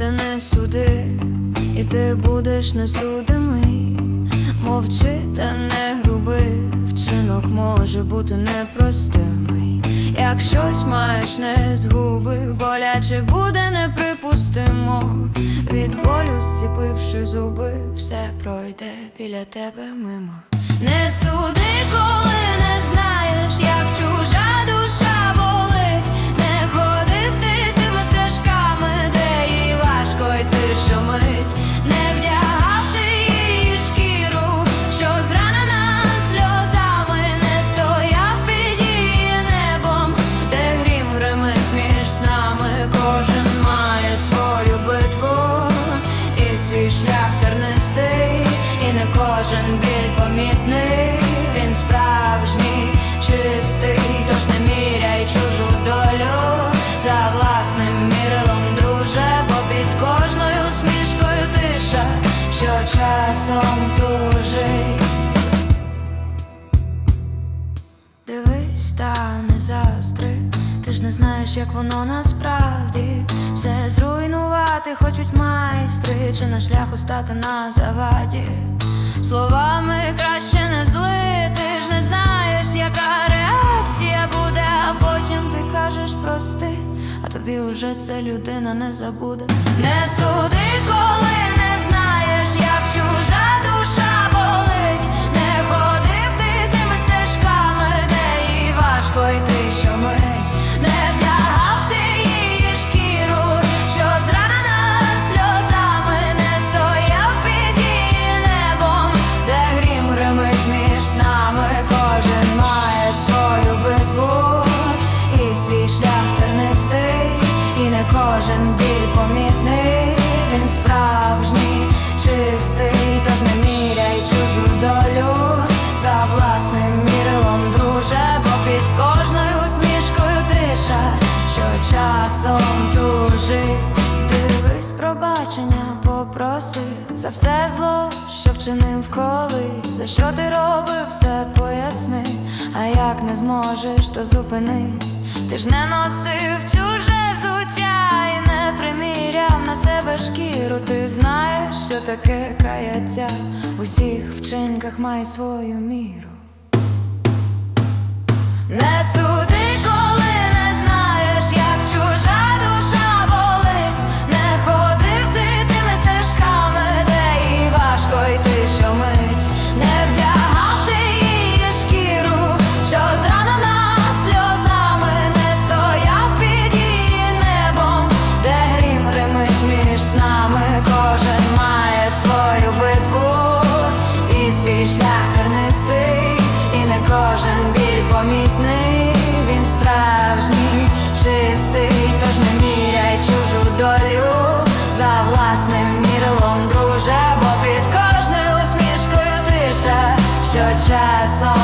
не суди, і ти будеш несудимий. Мовчи та не груби, вчинок може бути непростимий. Як щось маєш не згуби, боляче буде неприпустимо. Від болю зціпивши зуби, все пройде біля тебе мимо. Не суди, коли не помітний, він справжній, чистий, тож не міряй чужу долю за власним мірилом, друже, бо під кожною смішкою тиша, що часом тужить. Дивись та не застри, ти ж не знаєш, як воно насправді все зруйнувати хочуть майстри, чи на шляху стати на заваді. Словами краще не зли, ти ж не знаєш, яка реакція буде, а потім ти кажеш прости, а тобі уже це людина не забуде. Не суди, коли не тужить. Дивись, пробачення попроси за все зло, що вчинив колись, за що ти робив, все поясни, а як не зможеш, то зупинись. Ти ж не носив чуже взуття і не приміряв на себе шкіру. Ти знаєш, що таке каяття в усіх вчинках має свою міру. Не суди, коли і свій шлях тернистий, і не кожен біль помітний, він справжній, чистий, тож не міряй чужу долю за власним мірилом, друже, бо під кожною усмішкою тиша, що часом